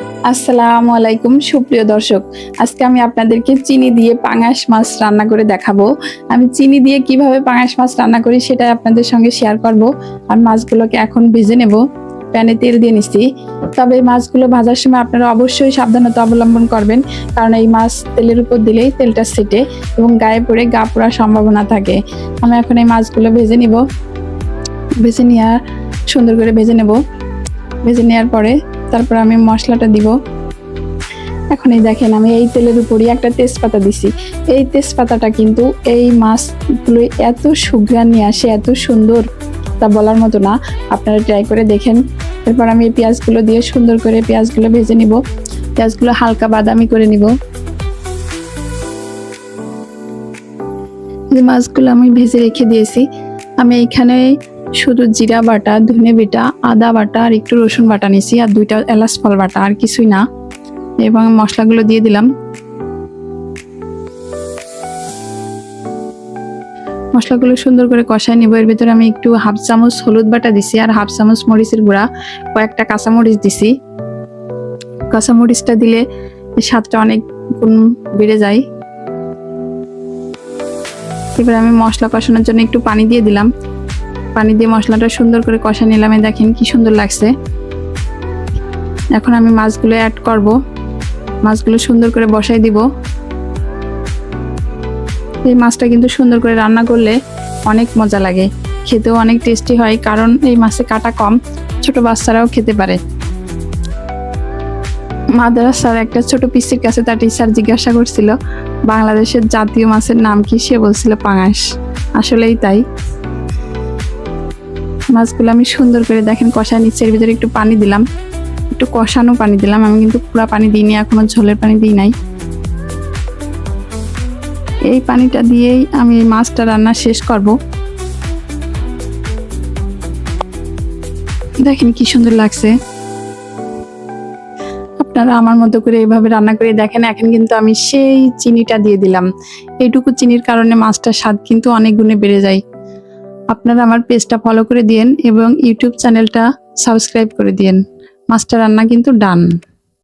আসসালামু আলাইকুম সুপ্রিয় দর্শক। আজকে আমি আপনাদেরকে চিনি দিয়ে পাঙাশ মাছ রান্না করে দেখাবো। আমি চিনি দিয়ে কীভাবে পাঙাশ মাছ রান্না করি সেটা আপনাদের সঙ্গে শেয়ার করব। আর মাছগুলোকে এখন ভেজে নেব। প্যানে তেল দিয়ে নিচ্ছি তবে মাছগুলো ভাজার সময় আপনারা অবশ্যই সাবধানতা অবলম্বন করবেন। কারণ এই মাছ তেলের উপর দিলেই তেলটা সেটে এবং গায়ে পড়ে গা পোড়ার সম্ভাবনা থাকে। আমি এখন এই মাছগুলো ভেজে নিব। ভেজে নেওয়ার সুন্দর করে ভেজে নেব। ভেজে নেওয়ার পরে তারপর আমি মশলাটা দিব। এখন এই দেখেন, আমি এই তেলের উপরই একটা তেজপাতা দিছি। এই তেজপাতাটা কিন্তু এই মাছগুলো এত সুঘ্রাণ নিয়ে আসে, এত সুন্দর তা বলার মতো না। আপনারা ট্রাই করে দেখেন। এরপর আমি এই পেঁয়াজগুলো দিয়ে সুন্দর করে পেঁয়াজগুলো ভেজে নিব। পেঁয়াজগুলো হালকা বাদামি করে নিব। যে মাছগুলো আমি ভেজে রেখে দিয়েছি। আমি এইখানে শুধু জিরা বাটা, ধনে বাটা, আদা বাটা আর একটু রসুন বাটা নিয়েছি আর দুইটা এলাচ ফল বাটা, আর কিছুই না। এবং মশলাগুলো দিয়ে দিলাম। মশলাগুলো সুন্দর করে কষায় নিব। এর ভিতরে আমি একটু হাফ চামচ হলুদ বাটা দিছি আর হাফ চামচ মরিচের গুঁড়া, কয়েকটা কাঁচামরিচ দিছি। কাঁচামরিচটা দিলে স্বাদটা অনেক গুণ বেড়ে যায়। এবার আমি মশলা কষানোর জন্য একটু পানি দিয়ে দিলাম। পানি দিয়ে মশলাটা সুন্দর করে কষা নিলাম। দেখেন কি সুন্দর লাগছে। এখন আমি মাছগুলো অ্যাড করব। মাছগুলো সুন্দর করে বসাই দিব। এই মাছটা কিন্তু সুন্দর করে রান্না করলে অনেক মজা লাগে। খেতেও অনেক টেস্টি হয়, কারণ এই মাছে কাটা কম, ছোট বাচ্চারাও খেতে পারে। মাদ্রাসার একটা ছোট পিসির কাছে তার টিচার জিজ্ঞাসা করছিল, বাংলাদেশের জাতীয় মাছের নাম কি? সে বলছিল, পাঙাশ। আসলেই তাই। মাছগুলো আমি সুন্দর করে দেখেন কষা নিচ্ছে, এর ভিতরে একটু পানি দিলাম। একটু কষানো পানি দিলাম, আমি কিন্তু পুরো পানি দিইনি, এখনও ঝোলের পানি দিই নাই। এই পানিটা দিয়েই আমি মাছটা রান্না শেষ করব। দেখেন কি সুন্দর লাগছে। আপনারা আমার মতো করে এইভাবে রান্না করে দেখেন, এখন কিন্তু আমি সেই চিনিটা দিয়ে দিলাম। এইটুকু চিনির কারণে মাছটার স্বাদ কিন্তু অনেক গুণে বেড়ে যায়। আপনারা আমার পেজটা ফলো করে দিন এবং ইউটিউব চ্যানেলটা সাবস্ক্রাইব করে দিন মাস্টার রান্না কিন্তু ডান